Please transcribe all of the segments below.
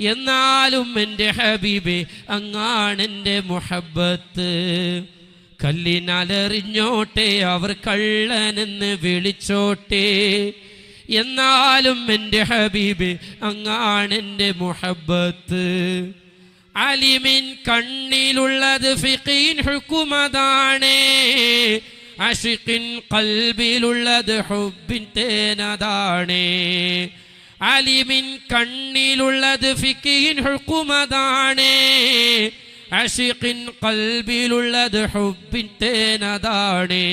എന്നാലും എന്റെ ഹബീബെ അങ്ങാണെന്റെ മുഹബത്ത് കല്ലിനലറിഞ്ഞോട്ടെ അവർ കള്ളനെന്ന് വിളിച്ചോട്ടെ. എന്നാലും എന്റെ ഹബീബെ അങ്ങാണ് എന്റെ മുഹബത്ത് അലിമിൻ കണ്ണിലുള്ളത് ഫിഖീൻ ഹുക്കുമതാണ്. അഷിഖിൻ കൽബിലുള്ളത് ഹുബിൻ തേനതാണ്. അലിമിൻ കണ്ണിലുള്ളത് ഫിക്കിൻ ഹുക്കുമതാണ്. അഷിഖിൻ കൽബിലുള്ളത് ഹുബിൻ തേനതാണ്.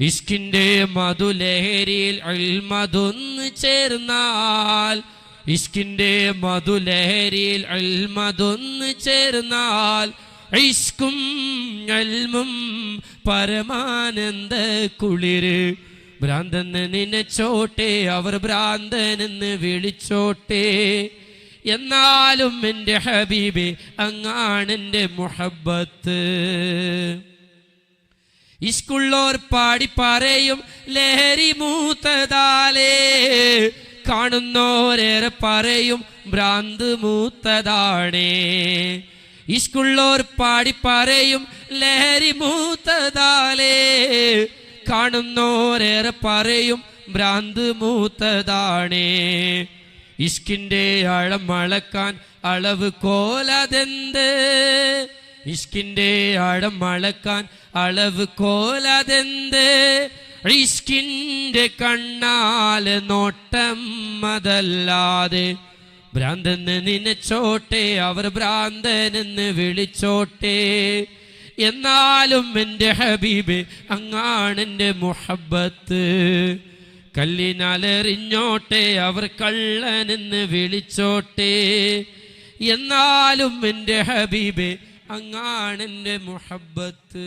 ഇഷ്കിന്റെ മധുലഹരിയിൽ അൽമതൊന്ന് ചേർന്നാൽ ഇഷ്കിന്റെ മധുലഹരിയിൽ അൽമതൊന്ന് ചേർന്നാൽ ഇഷ്കും അൽമും പരമാനന്ദ കുളിര് ഭ്രാന്തെന്ന് നനച്ചോട്ടെ അവർ ഭ്രാന്തനെന്ന് വിളിച്ചോട്ടെ. എന്നാലും എന്റെ ഹബീബെ അങ്ങാണെന്റെ മുഹബത്ത് ഇസ്കുള്ളോർ പാടി പറയും ലഹരി മൂത്തതാലേ. കാണുന്നോരേറെ പറയും ഭ്രാന്ത് മൂത്തതാണേ. ഇസ്കുള്ളോർ പാടി പറയും ലഹരി മൂത്തതാലേ. കാണുന്നോരേറെ പറയും ഭ്രാന്ത് മൂത്തതാണേ. ഇഷ്കിന്റെ ആഴം അളക്കാൻ അളവ് കോലതെന്ത്? ഇഷ്കിന്റെ ആഴം അളക്കാൻ അളവ് കോലതെന്ത്? ഇഷ്കിന്റെ കണ്ണാൽ നോട്ടം അതല്ലാതെ. ഭ്രാന്തെന്ന് നനച്ചോട്ടെ അവർ ഭ്രാന്തനെന്ന് വിളിച്ചോട്ടെ. എന്നാലും എന്റെ ഹബീബ് അങ്ങാണെന്റെ മുഹബത്ത് കല്ലിനലറിഞ്ഞോട്ടെ അവർ കള്ളനെന്ന് വിളിച്ചോട്ടെ. എന്നാലും എന്റെ ഹബീബ് അങ്ങാണ് എന്റെ മുഹബത്ത്